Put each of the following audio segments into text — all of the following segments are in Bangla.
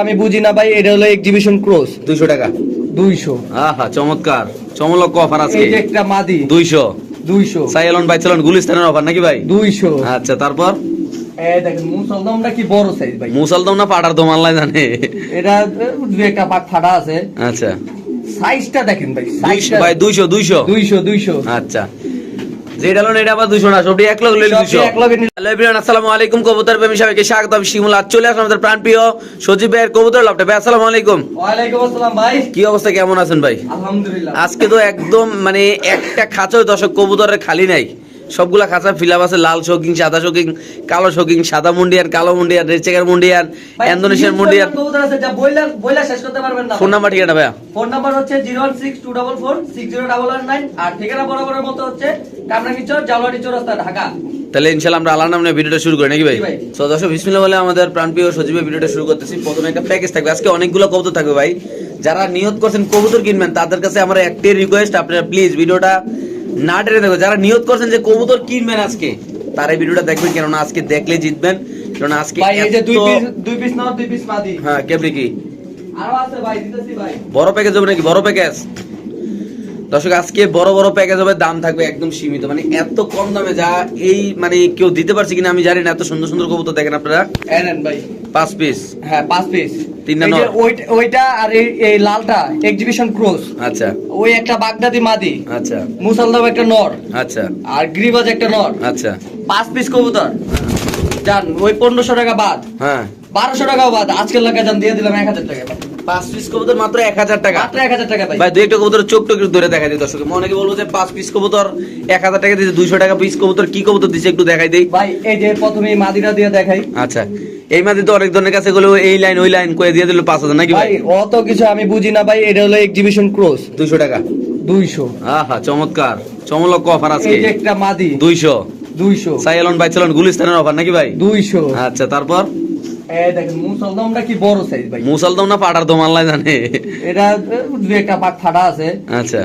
আমি বুঝি না ভাই এটা হলো এক্সিবিশন ক্রস দুইশো টাকা। দুইশো। আহা চমৎকার। চমলক অফার এই যে একটা মাদি। দুইশো। দুইশো। সাইলন বাইচলন গুলিস্তানের অফার নাকি ভাই? দুইশো। আচ্ছা তারপর? মুসালদম না পাটার দম আল্লাহ জানে। এটা এ, দু একটা পাক ফাটা আছে। আচ্ছা। সাইজটা দেখেন ভাই সাইজটা ভাই দুইশো দুইশো। দুইশো দুইশো। আচ্ছা। যেটা এটা আবার না সবটি এক হ্যালো এভরিওয়ান আসসালামু আলাইকুম কবুতর প্রেমী সবাইকে স্বাগত আমি শিমুল আজ চলে আসলাম আমাদের প্রাণপ্রিয় সজীব ভাইয়ের কবুতর লাভটা ভাই আসসালামু আলাইকুম। ওয়ালাইকুম আসসালাম ভাই। কি অবস্থা কেমন আছেন ভাই? আলহামদুলিল্লাহ। আজকে তো একদম মানে একটা খাঁচো দশক কবুতরের খালি নাই। সবগুলা খাঁচা ফিলাপ আছে লাল শৌকিং সাদা শৌকিং কালো শৌকিং সাদা মুন্ডিয়ান কালো মুন্ডিয়ান রেড চেকার মুন্ডিয়ান ইন্দোনেশিয়ান মুন্ডিয়ান। ফোন নাম্বার ঠিকানা ভাইয়া? ফোন নাম্বার হচ্ছে zero one six two double four six zero double one nine আর ঠিকানা বরাবরের মতো হচ্ছে জালওয়ারি চৌরাস্তা ঢাকা। তাহলে ইনশাল্লাহ আমরা আল্লাহ নামে ভিডিওটা শুরু করি নাকি ভাই। তো দর্শক বিসমিল্লাহ বলে আমাদের প্রাণপ্রিয় সজীবের ভিডিওটা শুরু করতেছি। প্রথমে একটা প্যাকেজ থাকবে। আজকে অনেকগুলো কবুতর থাকবে ভাই। যারা নিয়ত করছেন কবুতর কিনবেন তাদের কাছে আমার একটাই রিকোয়েস্ট আপনারা প্লিজ ভিডিওটা না টেনে দেখবেন যারা নিয়ত করছেন যে কবুতর কিনবেন আজকে তারা এই ভিডিওটা দেখবেন কেননা আজকে দেখলে জিতবেন কেননা আজকে ভাই এই যে দুই পিস দুই পিস নাও দুই পিস মাদি হ্যাঁ কেমনি কি? আরও আছে ভাই দিতেছি ভাই। বড় প্যাকেজ হবে নাকি? বড় প্যাকেজ দর্শক আজকে বড় বড় প্যাকেজ হবে দাম থাকবে একদম সীমিত মানে এত কম দামে যা এই মানে কেউ দিতে পারছে কিনা আমি জানি না এত সুন্দর সুন্দর কবুতর দেখেন আপনারা। এনেন ভাই। পাঁচ পিস হ্যাঁ পাঁচ পিস তিনটা নর। ওইটা- ওইটা আর এই এই লালটা এক্সিবিশন ক্রস আচ্ছা। ওই একটা বাগদাদি মাদি আচ্ছা। মুসালদাম একটা নর। আচ্ছা। আর গ্রিবাজ একটা নর। আচ্ছা। পাঁচ পিস কবুতর। জান ওই পনেরোশো টাকা বাদ। হ্যাঁ। বারোশো টাকাও বাদ। আজকের লাগা জান দিয়ে দিলাম এক হাজার টাকা পাঁচ পিস কবুতর মাত্র এক হাজার টাকা। মাত্র এক হাজার টাকা ভাই। ভাই দুই একটা কবুতর চোখ টোক ধরে দেখাই দিই দর্শক অনেকে বলব যে পাঁচ পিস কবুতর এক হাজার টাকা দিয়েছে দুইশো টাকা পিস কবুতর কি কবুতর দিচ্ছে একটু দেখাই দিই। ভাই এই যে প্রথমে মাদিটা দিয়ে দেখাই। আচ্ছা। এই মাঝে তো অনেক ধরনের কাছে গেলেও এই লাইন ওই লাইন করে দিয়ে দিল পাঁচ হাজার নাকি ভাই ভাই? অত কিছু আমি বুঝি না ভাই এটা হলো এক্সিবিশন ক্রস দুইশো টাকা। দুইশো। আহা চমৎকার। চমলক অফার আজকে। এই যে একটা মাদি। দুইশো। দুইশো। সাইলন বাইচলন গুলিস্তানের অফার নাকি ভাই? দুইশো। আচ্ছা তারপর? এই দেখেন মুসলদমটা কি বড় সাইজ ভাই? মুসালদম না পাটার দম আল্লাহ জানে। এটা এ, একটা পাক ফাটা আছে। আচ্ছা।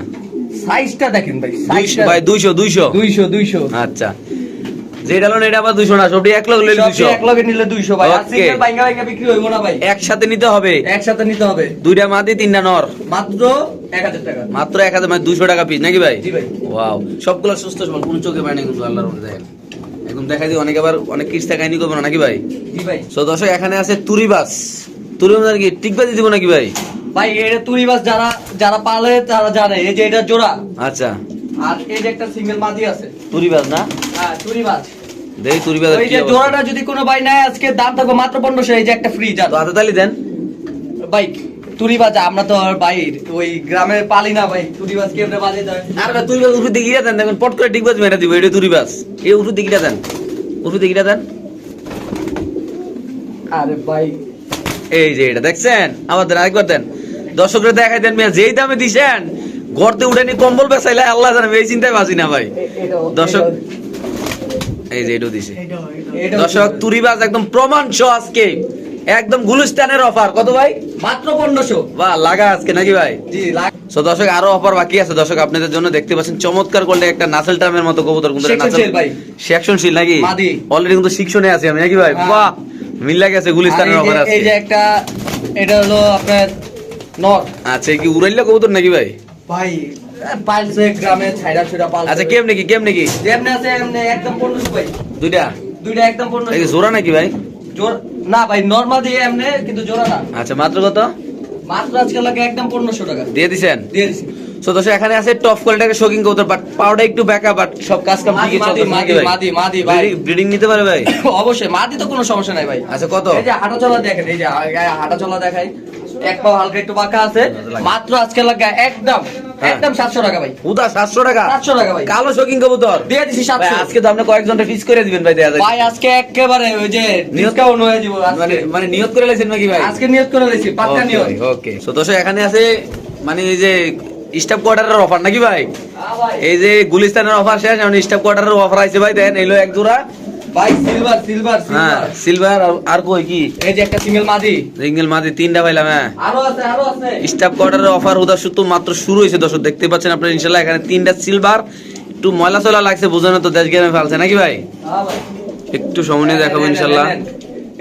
সাইজটা দেখেন ভাই সাইজটা ভাই দুইশো দুইশো। দুইশো দুইশো। আচ্ছা। যেটা হলো এটা আবার দুইশো না সবটি এক লোক লইলে দুইশো। এক লগে নিলে দুইশো ভাই। আর সিঙ্গেল বাইঙ্গা বাইঙ্গা বিক্রি হইব না ভাই। একসাথে নিতে হবে। একসাথে নিতে হবে। দুইটা মাদি তিনটা নর। মাত্র টাকা। মাত্র মানে টাকা পিস নাকি ভাই? জি ভাই। ওয়াও সবগুলো সুস্থ সবল কোনো চোখে পায় না কিন্তু আল্লাহর উপরে একদম দেখা যায় অনেক আবার অনেক কিস্তা কাহিনী করব না নাকি ভাই? জি ভাই। তো দর্শক এখানে আছে তুরি বাস। তুরি বাস কি টিকবাজি দিব নাকি ভাই? ভাই এটা তুরি বাস যারা যারা পালে তারা জানে এই যে এটা জোড়া। আচ্ছা। আর এই যে একটা সিঙ্গেল মাদি আছে। তুরি বাস না? হ্যাঁ তুরি বাস দেখি ওই যে জোড়াটা যদি কোনো ভাই আজকে দাম থাকবে মাত্র পনেরোশো এই যে একটা ফ্রি তো হাতে তালি দেন। ভাই তুরি বাজ আমরা তো আর ভাই ওই গ্রামে পালি না ভাই। তুরি বাজ কেমনে বাজে দেয় আর ভাই তুরি বাস দিকে দেন। দেখুন পট করে টিকবাজ মেরে দিব এটা তুরি বাস এই উঠে দিকে দেন। উঠে দিকে দেন। আরে ভাই। এই যে এটা দেখছেন? দেন আরেকবার দেন। দর্শকরা দেখাই দেন মেয়ে যেই দামে দিছেন গর্তে উঠেনি কম্বল বেচাইলে আল্লাহ জানে এই চিন্তায় বাঁচি না ভাই। দর্শক এই যে এটাও দিছে। দর্শক তুরিবাজ একদম প্রমাণ শো আজকে। একদম গুলিস্তানের অফার কত ভাই? মাত্র পনেরোশো। বাহ লাগা আজকে নাকি ভাই? জি সো দর্শক আরও অফার বাকি আছে। দর্শক আপনাদের জন্য দেখতে পাচ্ছেন চমৎকার করলে একটা নাসেল টার্মের মতো কবুতর কিন্তু Section seal ভাই। সেকশন শিল নাকি অলরেডি কিন্তু শিকশনে আছে আমি নাকি ভাই? হ্যাঁ। বাহ মিল্লা গেছে গুলিস্তানের অফার আছে এই যে একটা এটা হলো আপনার নর। আচ্ছা কি উড়াইলা কবুতর নাকি ভাই? ভাই পাইলছে গ্রামে ছাইরা ছুড়া পাল আচ্ছা কেমনে কি কেমনে কি? যেমনি আছে এমনি একদম পনেরোশো ভাই। দুইটা? দুইটা একদম এই পনেরোশো জোড়া নাকি ভাই? জোর না ভাই নর্মাল দিয়ে এমনি কিন্তু জোড়া না। আচ্ছা মাত্র কত? মাত্র আজকে লাগে একদম পনেরোশো টাকা। দিয়ে দিছেন? দিয়ে দিছি। সো এখানে আছে টপ কোয়ালিটির শোকিং কবুতর বাট পাউডার একটু ব্যাকা বাট সব কাজ কাম ঠিকই মাদি, মাদি, মাদি, ভাই। ব্রিডিং নিতে পারে ভাই? অবশ্যই মাদি তো কোনো সমস্যা নাই ভাই। আচ্ছা কত? এই যে হাঁটা চলা দেখেন এই যে হাঁটা চলা দেখাই। এক পাও হালকা একটু বাঁকা আছে। মাত্র আজকে লাগা একদম হ্যাঁ। একদম টাকা ভাই। উদা সাতশো টাকা? সাতশো টাকা ভাই। কালো শোকিং কবুতর? দিয়ে দিছি ভাই, সাতশো আজকে তো আপনি কয়েকজনটা ফিস করে দিবেন ভাই দেয়া যায় ভাই আজকে একেবারে ওই যে ডিসকাউন্ট হয়ে যাব মানে মানে নিয়ত করে লাইছেন নাকি ভাই? আজকে নিয়ত করে দিয়েছি পাক্কা নিয়ত। ওকে সো দর্শক এখানে আছে মানে এই যে স্টাফ কোয়ার্টারের অফার নাকি ভাই? এই যে গুলিস্তানের অফার শেষ এখন স্টাফ কোয়ার্টারের অফার আছে ভাই দেন এইলো এক জোড়া। ভাই সিলভার সিলভার হ্যাঁ সিলভার সিলভার আর কই কি? এই যে একটা সিঙ্গেল মাদি। সিঙ্গেল মাদি তিনটা পাইলাম হ্যাঁ। আরও আছে আরও আছে। স্টাফ কোয়ার্টারের অফার উদা শুধু মাত্র শুরু হয়েছে দর্শক দেখতে পাচ্ছেন আপনারা ইনশাল্লাহ এখানে তিনটা সিলভার একটু ময়লা চলা লাগছে বোঝানো তো দেশ গেমে ফেলছে নাকি ভাই? একটু সময় নিয়ে দেখাবো ইনশাল্লাহ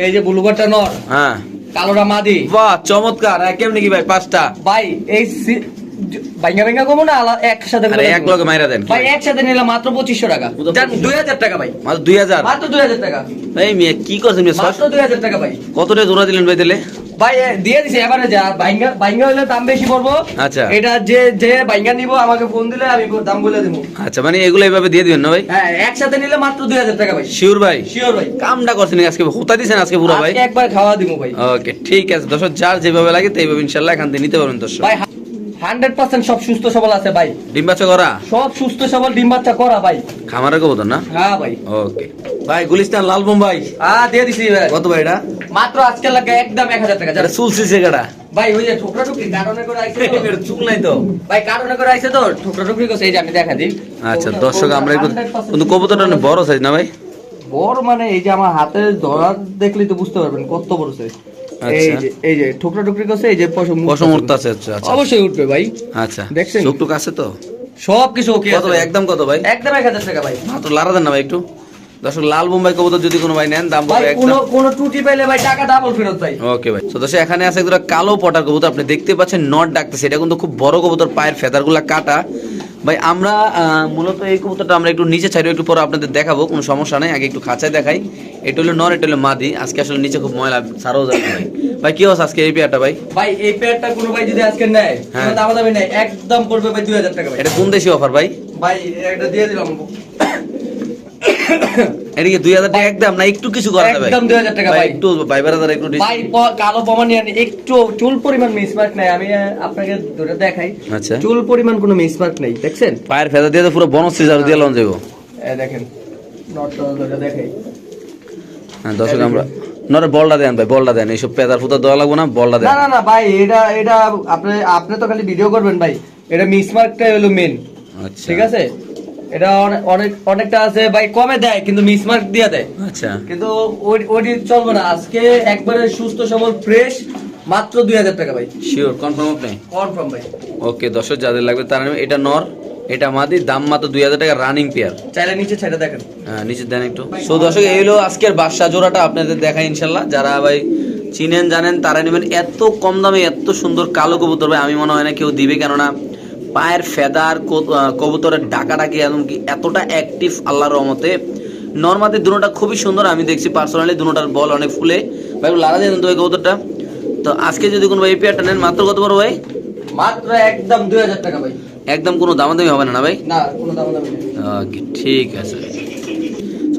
এই যে ব্লুবারটা নর হ্যাঁ। কালোটা মাদি। বাহ চমৎকার হ্যাঁ, কেমনি কি ভাই পাঁচটা? ভাই এই ভাইঙ্গা ভাইঙ্গা কমো না একসাথে আরে এক লগে মাইরা দেন ভাই? একসাথে নিলে মাত্র পঁচিশশো টাকা। পুরো জান 2500 টাকা ভাই। মাত্র দুই হাজার? মাত্র দুই হাজার টাকা। এই মেয়ে কি করছেন মেয়ে? মাত্র দুই হাজার টাকা ভাই। কতটা জোড়া দিলেন ভাই দিলে ভাই দিয়ে দিছি এবারে যা বাইঙ্গা বাইঙ্গা হলে দাম বেশি পড়ব। আচ্ছা। এটা যে যে বাইঙ্গা নিবো আমাকে ফোন দিলে আমি দাম বলে দেবো। আচ্ছা মানে এগুলো এইভাবে দিয়ে দিবেন না ভাই? হ্যাঁ একসাথে নিলে মাত্র দুই হাজার টাকা ভাই। শিওর ভাই? শিওর ভাই। কামটা করছেন আজকে হোতা দিছেন আজকে পুরো ভাই? আজকে একবার খাওয়া দিব ভাই। ওকে ঠিক আছে দর্শক যার যেভাবে লাগে এইভাবে ইনশাল্লাহ এখান থেকে নিতে পারবেন দর্শক। ভাই হান্ড্রেড পার্সেন্ট সব সুস্থ সবল আছে ভাই। ডিম বাচ্চা করা? সব সুস্থ সবল ডিম বাচ্চা করা ভাই। খামারের কবুতর না? হ্যাঁ ভাই। ওকে। ভাই গুলিস্তান লাল বোম্বাই হ্যাঁ দিয়ে দিছি ভাই। কত ভাই এটা? মাত্র আজকে লাগে একদম এক হাজার টাকা। ভাই ওই যে ঠোকরা টুকরি কারণে করে আইছে তো। চুল নাই তো। ভাই কারণে করে আইছে তো। ঠোকরা টুকরি করছে এই যে আমি দেখা দিই। আচ্ছা দর্শক আমরা একটু কিন্তু কবুতরটা অনেক বড় সাইজ না ভাই? বড় মানে এই যে আমার হাতে ধরা দেখলেই তো বুঝতে পারবেন কত বড় সাইজ এই আচ্ছা। যে এই যে ঠোকরা টুকরি করছে এই যে পশম আছে। আচ্ছা আচ্ছা। অবশ্যই উঠবে ভাই। আচ্ছা। দেখছেন? চোখ টুক আছে তো? সব কিছু ওকে কত ভাই? একদম কত ভাই? একদম এক হাজার টাকা ভাই। মাত্র লারা দেন না ভাই একটু। দর্শক লাল বোম্বাই কবুতর যদি কোনো ভাই নেন দাম পড়বে একদম। কোনো ত্রুটি পেলে ভাই টাকা ডাবল ফেরত ভাই। ওকে ভাই। তো দর্শক এখানে আছে একটা কালো পটার কবুতর। আপনি দেখতে পাচ্ছেন নট ডাকতেছে। এটা কিন্তু খুব বড় কবুতর পায়ের ফেদারগুলা কাটা। ভাই আমরা মূলত এই কবুতরটা আমরা একটু নিচে ছাড়িয়ে একটু পরে আপনাদের দেখাবো কোনো সমস্যা নেই আগে একটু খাঁচায় দেখাই। এটা হলো নর এটা হলো মাদি আজকে আসলে নিচে খুব ময়লা সারাও যাবে ভাই। ভাই কি হচ্ছে আজকে এই পেয়ারটা ভাই? ভাই এই পেয়ারটা কোনো ভাই যদি আজকে নেয় হ্যাঁ। দামা দামি নেয় একদম পড়বে ভাই দুই হাজার টাকা ভাই। এটা কোন দেশি অফার ভাই? ভাই এটা দিয়ে দিলাম। এটা কি দুই হাজার টাকা একদম না একটু কিছু করা যাবে একদম 2000 টাকা ভাই। একটু ভাই একটু ভাই কালো প্রমাণিয়ান একটু চুল পরিমাণ মিসমার্ক নাই। আমি আপনাকে ধরে দেখাই। আচ্ছা। চুল পরিমাণ কোনো মিসমার্ক নেই দেখছেন? পায়ের ফেদা দিয়ে তো পুরো বনশ্রী ঝাড়ু দিয়ে লন যাব এই দেখেন। নটটা ধরে দেখাই। হ্যাঁ দর্শক আমরা নরে বলটা দেন ভাই বলটা দেন। এইসব পেদার ফুতা দেওয়া লাগবো না বলটা দেন। না না না ভাই এটা এটা আপনি আপনি তো খালি ভিডিও করবেন ভাই। এটা মিসমার্কটাই হলো মেন আচ্ছা। ঠিক আছে? এটা অনেক অনেক অনেকটা আছে ভাই কমে দেয় কিন্তু মিসমার্ক দিয়ে দেয়। আচ্ছা। কিন্তু ওই- ওইটি চলবে না। আজকে একবারে সুস্থ সবল ফ্রেশ মাত্র দুই হাজার টাকা ভাই। শিওর কনফার্ম আপনি? কনফার্ম ভাই। ওকে দর্শক যাদের লাগবে তারা এটা নর এটা মাদি দাম মাত্র দুই হাজার টাকা রানিং পেয়ার চাইলে নিচে ছেড়ে দেখেন। নিচে দেন একটু। সো দর্শক এই হলো আজকের বাদশা জোড়াটা আপনাদের দেখাই ইনশাল্লাহ। যারা ভাই চিনেন জানেন তারা নেবেন। এত কম দামে এত সুন্দর কালো কবুতর ভাই আমি মনে হয় না কেউ দিবে। কেননা পায়ের ফেদার কবুতরের ডাকা ডাকি এমনকি এতটা অ্যাক্টিভ আল্লাহর রহমতে। নর্মাদি দুটোটা খুবই সুন্দর আমি দেখছি পার্সোনালি দুটোটার বল অনেক ফুলে। ভাই লাগা দেন তো এই কবুতরটা। তো আজকে যদি কোনো ভাই পেয়ারটা নেন মাত্র কত বড় ভাই? মাত্র একদম দুই হাজার টাকা ভাই। একদম কোনো দামাদামি হবে না না ভাই? না কোনো দাম দামি নেই। ওকে ঠিক আছে।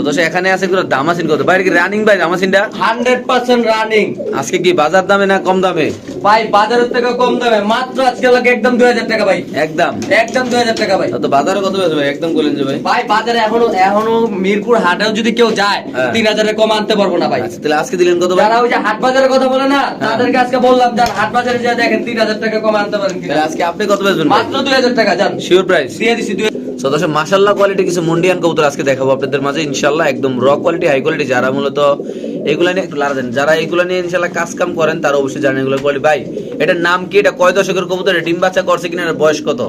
তো এখানে আছে কোনো দামাসিন কত? বাইরে কি রানিং ভাই দামাসিনটা? হান্ড্রেড পার্সেন্ট রানিং আজকে কি বাজার দামে না কম দামে? ভাই বাজারের থেকে কম দামে। মাত্র আজকে লাগে একদম দুই হাজার টাকা ভাই। একদম। একদম দুই হাজার টাকা ভাই। তো বাজারে কত আছে ভাই একদম বলেন যে ভাই। ভাই বাজারে এখনও এখনও মিরপুর হাটেও যদি কেউ যায় হ্যাঁ। তিন হাজারের কম আনতে পারব না ভাই। আচ্ছা তাহলে আজকে দিলেন কত ভাই? যারা ওই যে হাট বাজারের কথা বলে না হ্যাঁ। তাদেরকে আজকে বললাম যান হাট বাজারে যা দেখেন তিন হাজার টাকা কম আনতে পারেন তাহলে আজকে আপনি কত বেচবেন মাত্র দুই হাজার টাকা যান। শিওর প্রাইস দিয়ে দিছি দুই দর্শক মাশাআল্লাহ কোয়ালিটি কিছু মুন্ডিয়ান কবুতর আজকে দেখাবো আপনাদের মাঝে। ইনশাল্লাহ একদম র কোয়ালিটি হাই কোয়ালিটি যারা মূলত এগুলা নিয়ে একটু লারা দেন। যারা এগুলো নিয়ে ইনশাল্লাহ কাজ কাম করেন, তারা অবশ্যই জানেন এগুলো। কোয়ালিটি ভাই এটার নাম কি? এটা কয় দশকের কবুতর? ডিম বাচ্চা করছে কিনা? এর বয়স কত?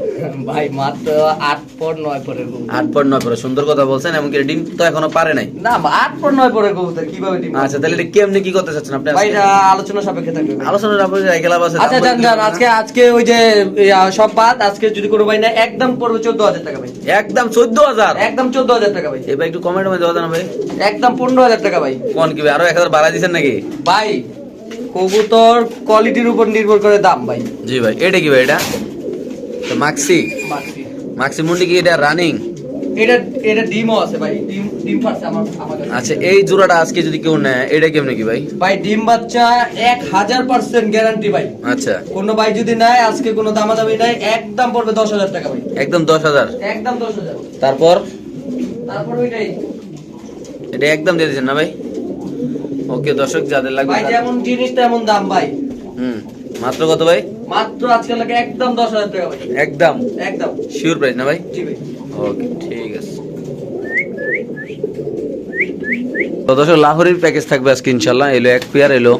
ভাই মাত্র আট পর নয় পরের কবুতর। আট পর নয় পরে সুন্দর কথা বলছেন এমনকি ডিম তো এখনও পারে নাই? না আট পর নয় পরের কবুতর কীভাবে টিম আচ্ছা তাহলে এটা কেমনি কি করতে চাচ্ছেন আপনি? ভাই? এটা আলোচনা সাপেক্ষে থাকবে ভাই। আলোচনার আপনার গেলাম আছে আচ্ছা জান জান আজকে আজকে ওই যে সব বাদ আজকে যদি কোনো ভাই না একদম পড়বে চোদ্দ হাজার টাকা ভাই। একদম চোদ্দ হাজার? একদম চোদ্দ হাজার টাকা ভাই। এবার একটু কমেন্ট মধ্যে দেওয়া ভাই। একদম পনেরো হাজার টাকা ভাই। কোন কি ভাই আরও এক হাজার বাড়াই দিচ্ছেন নাকি? ভাই কবুতর কোয়ালিটির উপর নির্ভর করে দাম ভাই। জি ভাই এটা কি ভাই এটা? তো মাক্সি মাক্সি মুন্ডি কি এটা রানিং এটা এটা ডিমও আছে ভাই ডিম ডিম ফাটছে আমার আমার কাছে। আচ্ছা এই জোড়াটা আজকে যদি কেউ নেয় এটা কেমনে কি ভাই? ভাই ডিম বাচ্চা এক হাজার পার্সেন্ট গ্যারান্টি ভাই। আচ্ছা। কোনো ভাই যদি নেয় আজকে কোনো দামাদামি নাই একদম পড়বে দশ হাজার টাকা ভাই। একদম দশ হাজার? একদম দশ হাজার। তারপর? তারপর ওইটাই। এটা একদম দিয়ে দিচ্ছেন না ভাই? ওকে দর্শক যাদের লাগবে ভাই যেমন জিনিস তেমন দাম ভাই। হুম মাত্র কত ভাই? মাত্র আজকে লাগে একদম দশ হাজার টাকা ভাই। একদম? একদম। শিওর প্রাইস না ভাই? জি ভাই। ওকে ঠিক আছে। তো দর্শক লাহোরের প্যাকেজ থাকবে আজকে ইনশাল্লাহ। এলো এক পেয়ার এলো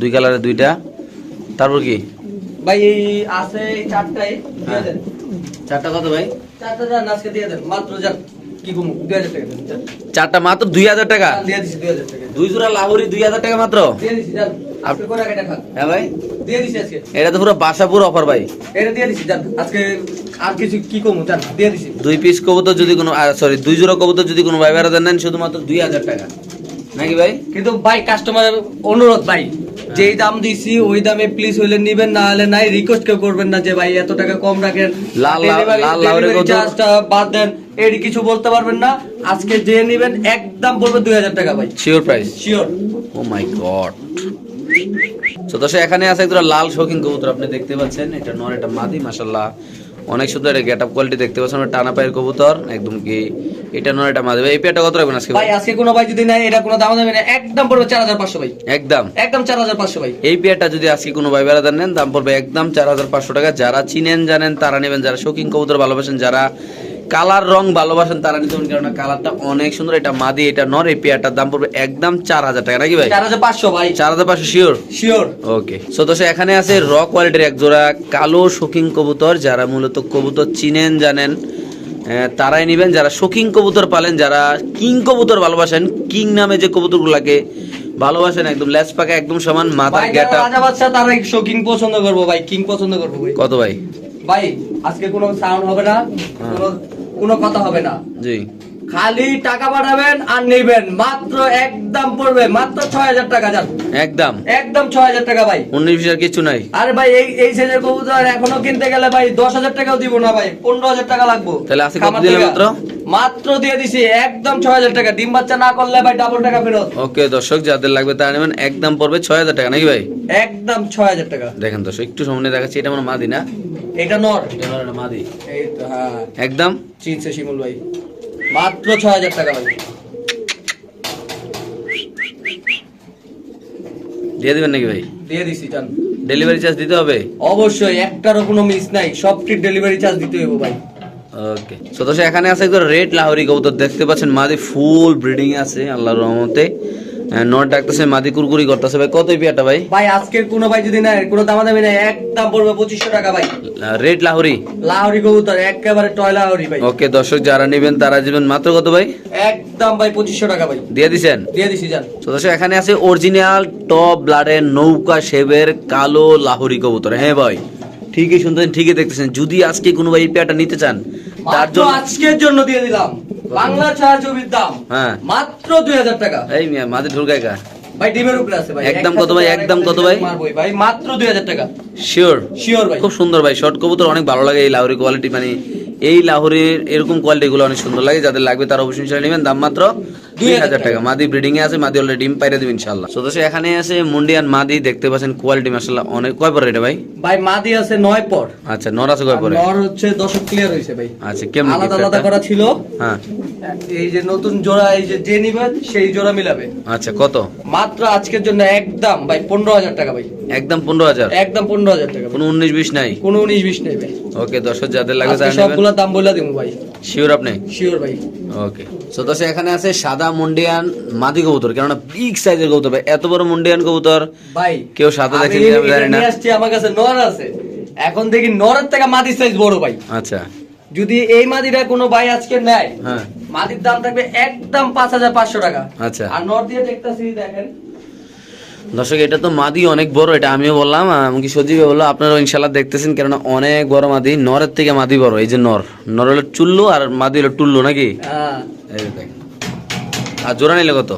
দুই কালারের দুইটা। তারপর কি? ভাই এই আছে এই চারটাই দিয়ে দেন। চারটা কত ভাই? চারটা যান আজকে দিয়ে দেন। মাত্র যান। কি ঘুমু? দুই হাজার টাকা চারটা মাত্র? দুই হাজার টাকা? দুই জোড়া লাহোরি দুই হাজার টাকা মাত্র? হ্যাঁ ভাই। দিয়ে দিছি আজকে। এটা তো পুরো বাসাপুর অফার ভাই। এটা দিয়ে দিছি আজকে আর কিছু কি কমু জান দিয়ে দিছি। দুই পিস কবুতর যদি কোনো সরি দুই জোড়া কবুতর যদি কোনো ভাই শুধুমাত্র দুই হাজার টাকা। নাকি ভাই? কিন্তু ভাই কাস্টমারের অনুরোধ ভাই। যেই দাম দিছি ওই দামে প্লিজ হইলে নিবেন না হলে নাই রিকোয়েস্ট কেউ করবেন না যে ভাই এত টাকা কম রাখেন। লাল লাল-? চার্জটা বাদ দেন। এর কিছু বলতে পারবেন না। আজকে যে নিবেন একদম বলবেন দুই হাজার টাকা ভাই। Sure price sure oh my god তো দর্শক এখানে আছে একটা লাল শৌখিন কবুতর। আপনি দেখতে পাচ্ছেন এটা নর এটা মাদি মাশাল্লাহ অনেক সুন্দর গেট আপ কোয়ালিটি দেখতে পাচ্ছেন। টানা পায়ের কবুতর একদম কি এটা নয় এটা মাঝে এই পেয়ারটা কত রাখবেন আজকে ভাই? আজকে কোনো ভাই যদি নেয় এটা কোনো দাম দামে না। একদম পড়বে চার হাজার পাঁচশো ভাই। একদম। একদম চার হাজার পাঁচশো ভাই। এই পেয়ারটা যদি আজকে কোনো ভাই বেড়াদার নেন দাম পড়বে একদম চার হাজার পাঁচশো টাকা। যারা চিনেন জানেন তারা নেবেন। যারা শৌখিন কবুতর ভালোবাসেন যারা কালার রং ভালোবাসেন তারা নিতে পারেন কারণ কালারটা অনেক সুন্দর এটা মাদি এটা নর এই পেয়ারটার দাম পড়বে একদম চার হাজার টাকা নাকি ভাই? চার হাজার পাঁচশো ভাই। চার হাজার পাঁচশো শিওর শিওর ওকে সো তো এখানে আছে র কোয়ালিটির এক জোড়া কালো শৌখিন কবুতর যারা মূলত কবুতর চিনেন জানেন তারাই নেবেন। যারা শৌখিন কবুতর পালেন যারা কিং কবুতর ভালোবাসেন কিং নামে যে কবুতরগুলোকে ভালোবাসেন একদম লেস পাকা একদম সমান মাথার গেটা। রাজা বাচ্চা তারা শৌখিন পছন্দ করব ভাই কিং পছন্দ করব ভাই। কত ভাই? ভাই আজকে কোনো সাউন্ড হবে না কোনো কোনো কথা হবে না। জি। খালি টাকা পাঠাবেন আর নেবেন। মাত্র একদম পড়বে মাত্র ছয় হাজার টাকা যান একদম একদম ছয় হাজার টাকা ভাই। উনিশ আর কিছু নাই। আরে ভাই এই এই সাইজের কবুতর এখনও কিনতে গেলে ভাই দশ হাজার টাকাও দিব না ভাই পনেরো হাজার টাকা লাগবো। তাহলে আজকে কত দিলে মাত্র? মাত্র দিয়ে দিছি একদম ছয় হাজার টাকা। ডিম বাচ্চা না করলে ভাই ডাবল টাকা ফেরত। ওকে দর্শক যাদের লাগবে তারা নেবেন। একদম পড়বে ছয় হাজার টাকা নাকি ভাই? একদম ছয় হাজার টাকা। দেখেন দর্শক একটু সামনে দেখাচ্ছি এটা আমার মাদি না? এটা নর। এটা একটা মাদি। এই তো হ্যাঁ। একদম চিনছে শিমুল ভাই। মাত্র ছয় হাজার টাকা ভাই। দিয়ে দেবেন নাকি ভাই? দিয়ে দিছি চান ডেলিভারি চার্জ দিতে হবে? অবশ্যই একটারও কোনো মিস নাই। সবটির ডেলিভারি চার্জ দিতে হবে ভাই। ওকে সদস্য এখানে আছে একদম রেড লাহরি কবুতর। দেখতে পাচ্ছেন মাদি ফুল ব্রিডিং আছে আল্লাহর রহমতে। নট ডাকতেছে মাদি কুরকুরি করতেছে। ভাই কত পিয়াটা ভাই? ভাই আজকের কোনো ভাই যদি নেয় কোনো দামাদামি নেই একদম পড়বে পঁচিশশো টাকা ভাই। রেড লাহোরি? লাহরি কবুতর একেবারে টয় লাহরি ভাই। ওকে দর্শক যারা নেবেন তারা যাবেন মাত্র কত ভাই? একদম ভাই পঁচিশশো টাকা ভাই। দিয়ে দিছেন? দিয়ে দিছি যান। তো দর্শক এখানে আছে অরিজিনাল টপ ব্লাডের নৌকা শেবের কালো লাহোরি কবুতর। হ্যাঁ ভাই ঠিকই শুনতেছেন ঠিকই দেখতেছেন। যদি আজকে কোনো ভাই এই পেয়ারটা নিতে চান তার জন্য আজকের জন্য দিয়ে দিলাম। বাংলা ছবির দাম হ্যাঁ। মাত্র দুই হাজার টাকা। এই মিয়া মাঝে ঢুকায় কা ভাই ডিমের উপরে আছে ভাই। একদম কত ভাই? একদম কত ভাই? ভাই মাত্র দুই হাজার টাকা। শিওর শিওর ভাই। খুব সুন্দর ভাই শর্ট কবুতর অনেক ভালো লাগে এই লাউরি কোয়ালিটি মানে এই লাহোরির এরকম কোয়ালিটি গুলো অনেক সুন্দর লাগে যাদের লাগবে তারা অবশ্যই সেটা নেবেন। দাম মাত্র দুই হাজার টাকা। মাদি ব্রিডিং এ আছে মাদি অলরেডি ডিম পাইরে দিবেন ইনশাল্লাহ তো এখানে আছে মুন্ডিয়ান মাদি দেখতে পাচ্ছেন কোয়ালিটি মাসাল্লাহ অনেক। কয় পর এটা ভাই? ভাই মাদি আছে নয় পর। আচ্ছা নর আছে কয় পরে? নর হচ্ছে দশক ক্লিয়ার হয়েছে ভাই। আচ্ছা কেমন আলাদা আলাদা করা ছিল। হ্যাঁ। এই যে নতুন জোড়া এই যে যে নিবে সেই জোড়া মিলাবে। আচ্ছা কত? মাত্র আজকের জন্য একদম ভাই পনেরো হাজার টাকা ভাই। একদম পনেরো হাজার? একদম পনেরো হাজার টাকা কোনো উনিশ বিশ নাই? কোনো উনিশ বিশ নাই ভাই। ওকে যাদের লাগবে আজকে তারা নেবেন। সবগুলোর দাম বলে দিব ভাই। শিওর আপনি? শিওর ভাই। ওকে সো এখানে আছে সাদা মুন্ডিয়ান মাদি কবুতর কেননা বিগ সাইজের কবুতর ভাই। এত বড় মুন্ডিয়ান কবুতর ভাই কেউ সাদা দেখে আমি জানি না। আসছি আমার কাছে নর আছে। এখন দেখি নরের থেকে মাদির সাইজ বড় ভাই। আচ্ছা। যদি এই মাদিটা কোনো ভাই আজকে নেয় হ্যাঁ। মাদির দাম থাকবে একদম পাঁচ হাজার পাঁচশো টাকা। আচ্ছা। আর নর দিয়ে দেখতেছি দেখেন। দর্শক এটা তো মাদি অনেক বড় এটা আমিও বললাম এমনকি সজীব বলল আপনারা ইনশাল্লাহ দেখতেছেন কেননা অনেক বড় মাদি নরের থেকে মাদি বড় এই যে নর। নর হলো চুল্লু আর মাদি হলো টুল্লু নাকি? হ্যাঁ। আর জোড়া নিলে কত?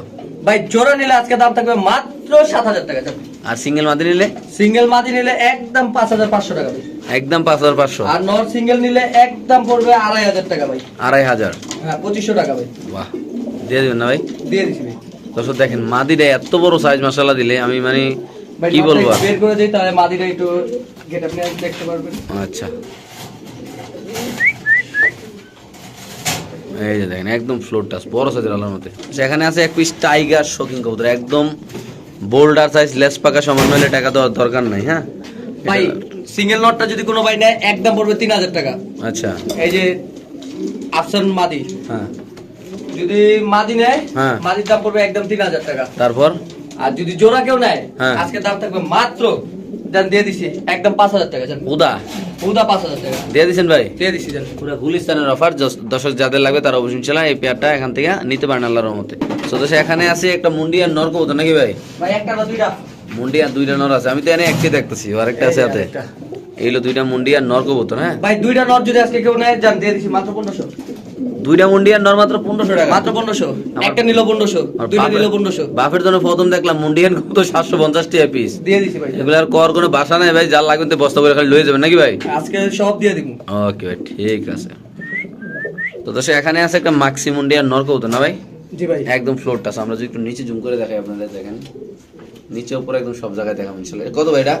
ভাই জোড়া নিলে আজকে দাম থাকবে মাত্র সাত হাজার টাকা আর সিঙ্গেল মাদি নিলে? সিঙ্গেল মাদি নিলে একদম পাঁচ হাজার পাঁচশো টাকা একদম পাঁচ হাজার পাঁচশো। আর নর সিঙ্গেল নিলে একদম পড়বে আড়াই হাজার টাকা ভাই। আড়াই হাজার। হ্যাঁ পঁচিশশো টাকা ভাই। বাহ। দিয়ে দিবেন না ভাই? দিয়ে দিছি ভাই। দর্শক দেখেন মাদিটা এত বড় সাইজ মশলা দিলে আমি মানে কি বলব? বের করে দিই তাহলে মাদিটা একটু গেট আপনি দেখতে পারবেন। আচ্ছা। এই যে দেখেন একদম ফ্লোর টাচ বড় সাইজের আলার মধ্যে। সেখানে আছে এক পিস টাইগার শোকিং কবুতর একদম বোল্ডার সাইজ লেস পাকা সমান হলে টাকা দেওয়ার দরকার নাই হ্যাঁ? ভাই সিঙ্গেল নটটা যদি কোনো ভাই নেয় একদম পড়বে তিন হাজার টাকা। আচ্ছা। এই যে আফসান মাদি। হ্যাঁ। যদি মাদি নেয় হ্যাঁ। মাদির দাম পড়বে একদম তিন হাজার টাকা। তারপর? আর যদি জোড়া কেউ নেয় হ্যাঁ। আজকে দাম থাকবে মাত্র জান দিয়ে দিছি একদম পাঁচ হাজার টাকা জান। উদা পাঁচ হাজার টাকা। দিয়ে দিছেন ভাই? দিয়ে দিছি পুরো গুলিস্তানের অফার দর্শক যাদের লাগবে তারা অবশ্যই চালা এই পেয়ারটা এখান থেকে নিতে পারেন আল্লাহর রহমতে। তো এখানে আছে একটা মুন্ডি আর নর কবুতর নাকি ভাই? ভাই একটা না দুইটা। মুন্ডিয়ান দুইটা নর আছে আমি তো এনে একটি দেখতেছি আর একটা আছে হাতে। এইগুলো দুইটা মুন্ডিয়ান নর কবুতর হ্যাঁ? ভাই দুইটা নট যদি আজকে কেউ নেয় জান দিয়ে দিছি মাত্র পনেরোশো। দুইটা মুন্ডিয়ান নর মাত্র পনেরোশো টাকা। মাত্র পনেরোশো। একটা নিল পনেরোশো দুইটা নিল পনেরোশো। বাপের জন্য প্রথম দেখলাম মুন্ডিয়ান কবুতর সাতশো পঞ্চাশ টাকা পিস দিয়ে দিছি ভাই এগুলো আর কর কোনো বাসা নাই ভাই যার লাগবে তো বস্তা করে খালি লয়ে যাবেন নাকি ভাই? আজকে সব দিয়ে দিব। ওকে ভাই ঠিক আছে। তো দর্শক এখানে আছে একটা মাক্সি মুন্ডিয়ান নর না ভাই? জি ভাই। একদম ফ্লোরটা আছে। আমরা যদি একটু নিচে জুম করে দেখাই আপনাদের দেখেন। নিচে উপরে একদম সব জায়গায় দেখাবো ইনশাল্লাহ। কত ভাই এটা?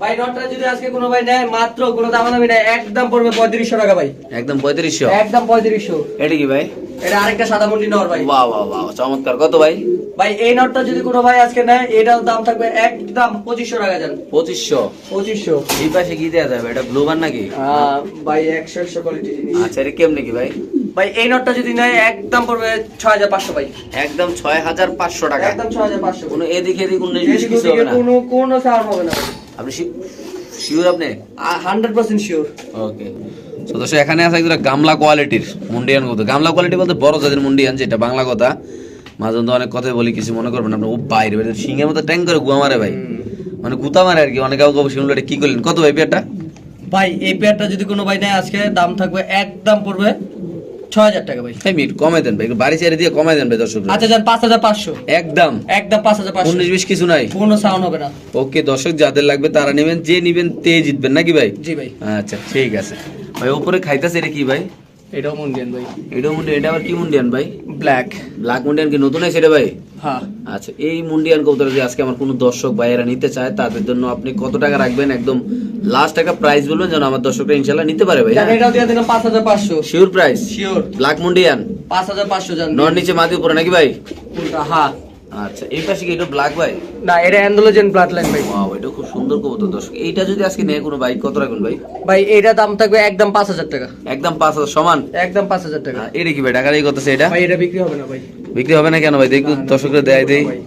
ভাই নটটা যদি আজকে কোনো ভাই নেয় মাত্র কোনো দাম দামি নেয় একদম পড়বে পঁয়ত্রিশশো টাকা ভাই। একদম পঁয়ত্রিশশো? একদম পঁয়ত্রিশশো। এটা কি ভাই? এটা আরেকটা সাদা মুন্ডি নর ভাই। বাহ বাহ বাহ চমৎকার। কত ভাই? ভাই এই নটটা যদি কোনো ভাই আজকে নেয় এটার দাম থাকবে একদম পঁচিশশো টাকা যান পঁচিশশো? পঁচিশশো। এই পাশে কি দেওয়া যাবে? এটা ব্লু বার নাকি? ভাই একশো একশো কোয়ালিটি আচ্ছা এটা কেমনে কি ভাই? ভাই এই নটটা যদি নেয় একদম পড়বে ছয় হাজার পাঁচশো ভাই। একদম ছয় হাজার পাঁচশো টাকা। একদম ছয় হাজার পাঁচশো। কোনো এদিকে এদিকে কোনো কোনো সাউন্ড হবে না আপনি শিওর আপনি? হান্ড্রেড পার্সেন্ট শিওর ওকে তো দর্শক এখানে আছে একটা গামলা কোয়ালিটির মুন্ডিয়ান কত গামলা কোয়ালিটি বলতে বড় জাতের মুন্ডিয়ান যেটা বাংলা কথা। মাঝে মধ্যে অনেক কথাই বলি কিছু মনে করবেন আপনি। ও বাইরে বাইরে সিংহের মতো ট্যাং করে গুয়া মারে ভাই। মানে গুতা মারে আর কি অনেক কাউকে শুনলো এটা কি করলেন? কত ভাই পেয়ারটা? ভাই এই পেয়ারটা যদি কোনো ভাই নেয় আজকে দাম থাকবে একদম পড়বে ছয় হাজার টাকা ভাই ভাই দেন বাড়ি ছেড়ে দিয়ে দেন ভাই দর্শক আচ্ছা যান পাঁচ হাজার পাঁচশো। একদম। একদম পাঁচ হাজার পাঁচশো। উনিশ বিশ কিছু নাই। কোনো সাউন্ড হবে না। ওকে দর্শক যাদের লাগবে তারা নেবেন যে নিবেন তে জিতবেন নাকি ভাই? জি ভাই। আচ্ছা ঠিক আছে। ভাই উপরে খাইতেছে এটা কি ভাই? এটাও মুন্ডিয়ান ভাই। এটা মুন্ডিয়ান এটা আবার কি মুন্ডিয়ান ভাই? ব্ল্যাক ব্ল্যাক মুন্ডিয়ান কি নতুন আছে ভাই? হ্যাঁ। আচ্ছা এই মুন্ডিয়ান কবুতর যদি আজকে আমার কোনো দর্শক ভাইয়েরা নিতে চায় তাদের জন্য আপনি কত টাকা রাখবেন একদম লাস্ট টাকা প্রাইস বলবেন যেন আমার দর্শকরা নিতে পারে ভাই। এটাও দিয়ে দিলাম শিওর প্রাইস শিওর ব্ল্যাক মুন্ডিয়ান পাঁচ হাজার পাঁচশো জান। নর নিচে উপরে নাকি ভাই? হ্যাঁ আচ্ছা এই পাশে কি এটা ব্ল্যাক ভাই? না এটা অ্যান্ডোলোজেন ব্লাড লাইন ভাই। ওয়াও এটা খুব সুন্দর কবুতর দর্শক। এইটা যদি আজকে নেয় কোনো কত রাখবেন ভাই? ভাই এটা দাম থাকবে একদম পাঁচ হাজার টাকা। একদম পাঁচ হাজার সমান? একদম পাঁচ হাজার টাকা। এটা কি ভাই এটা? ভাই এটা বিক্রি হবে না ভাই। বিক্রি হবে না কেন ভাই? দেখুন দর্শকরা দেয় ভাই।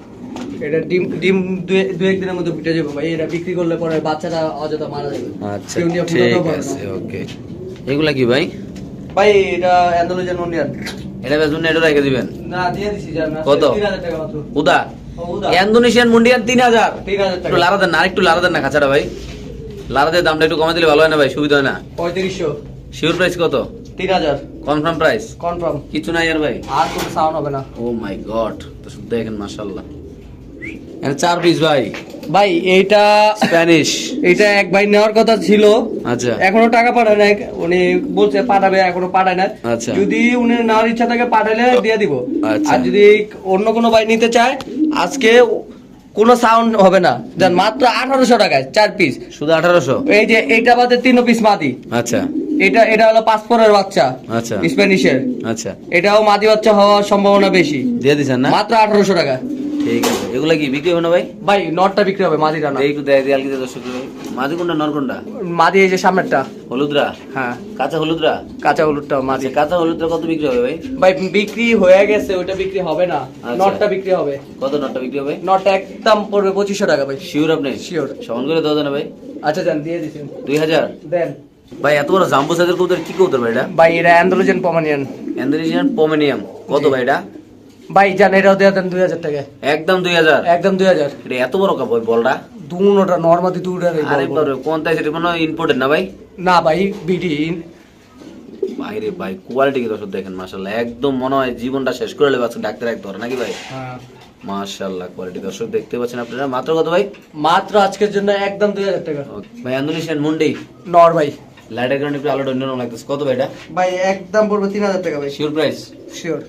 এটা ডিম ডিম দু একদিনের মধ্যে যাবে ভাই এটা বিক্রি করলে পরে বাচ্চাটা অযথা মারা যাবে। আচ্ছা ঠিক না। আছে ওকে। এগুলা কি ভাই? ভাই এটা এটা বেচবেন না এটা রেখে দিবেন? না দিয়ে দিছি জান কত? তিন হাজার টাকা মাত্র। উদা? ইন্দোনেশিয়ান মুন্ডিয়ান টাকা। লারা দেন না আরেকটু লারা দেন না খাঁচাটা ভাই। লারা দিয়ে দামটা একটু কমে দিলে ভালো হয় না ভাই সুবিধা হয় না। পঁয়ত্রিশশো। শিওর প্রাইস কত? তিন হাজার। কনফার্ম প্রাইস কনফার্ম কিছু নাই আর ভাই। আর কোনো সাউন্ড হবে না। ও মাই গড তো শুধু দেখেন মাশাআল্লাহ। চার পিস ভাই। ভাই এইটা স্প্যানিশ। এটা এক ভাই নেওয়ার কথা ছিল। আচ্ছা। এখনও টাকা পাঠায় নাই। উনি বলছে পাঠাবে এখনও পাঠায় না আচ্ছা। যদি উনি নেওয়ার ইচ্ছা থাকে পাঠালে দিয়ে দিব। আচ্ছা। আর যদি অন্য কোনো ভাই নিতে চায় আজকে কোনো সাউন্ড হবে না। যান মাত্র আঠারোশো টাকায় চার পিস শুধু আঠারোশো? এই যে এইটা বাদে তিন পিস মাদি। আচ্ছা। এটা এটা হলো পাসপোর্টের বাচ্চা আচ্ছা। স্প্যানিশের। আচ্ছা। এটাও মাদি বাচ্চা হওয়ার সম্ভাবনা বেশি। দিয়ে দিছেন না? মাত্র আঠারোশো টাকা। ঠিক আছে। এগুলা কি বিক্রি হবে না ভাই? ভাই নটটা বিক্রি হবে মাদিটা না। একটু দেয় দিয়ে আলগিতে দর্শক ভাই। কোনটা নর কোনটা? মাদি এই যে সামনেরটা। হলুদরা? হ্যাঁ। কাঁচা হলুদরা? কাঁচা হলুদটা মাদি। আচ্ছা কাঁচা হলুদরা কত বিক্রি হবে ভাই? ভাই বিক্রি হয়ে গেছে ওটা বিক্রি হবে না। আচ্ছা। নটটা বিক্রি হবে। কত নটটা বিক্রি হবে? নটটা একদম পড়বে পঁচিশশো টাকা ভাই। শিওর আপনি? শিওর সমান করে দাও না ভাই। আচ্ছা যান দিয়ে দিচ্ছেন দুই হাজার? দেন। ভাই এত বড় জাম্বো সাইজের কবুতর কি কবুতর ভাই এটা? ভাই এটা অ্যান্ডোলোজেন পমানিয়ান ইন্দোনেশিয়ান পোমেনিয়াম কত। ভাই এটা? ভাই যান এটাও দিয়ে দেন দুই হাজার টাকা একদম দুই হাজার? একদম দুই হাজার। এটা এত বড় কাপ ওই বলটা? দুটা নর্মাদি দুটার আরে বারে কোন তাই সেটা কোনো ইম্পোর্টেড না ভাই? না ভাই বিডি বাইরে ভাই কোয়ালিটি কি দর্শক দেখেন মাশাল্লাহ একদম মনে হয় জীবনটা শেষ করে নেবে আজকে ডাক্তার এক ধরে নাকি ভাই? হ্যাঁ। মাশাল্লাহ কোয়ালিটি দর্শক দেখতে পাচ্ছেন আপনারা। মাত্র কত ভাই? মাত্র আজকের জন্য একদম দুই হাজার টাকা। Okay. ভাই ইন্দোনেশিয়ান মুন্ডি? নর ভাই। লাইটের কারণে একটু আলোটা অন্যরকম লাগতেছে। কত ভাই এটা? ভাই একদম পড়বে তিন হাজার টাকা ভাই। Sure price sure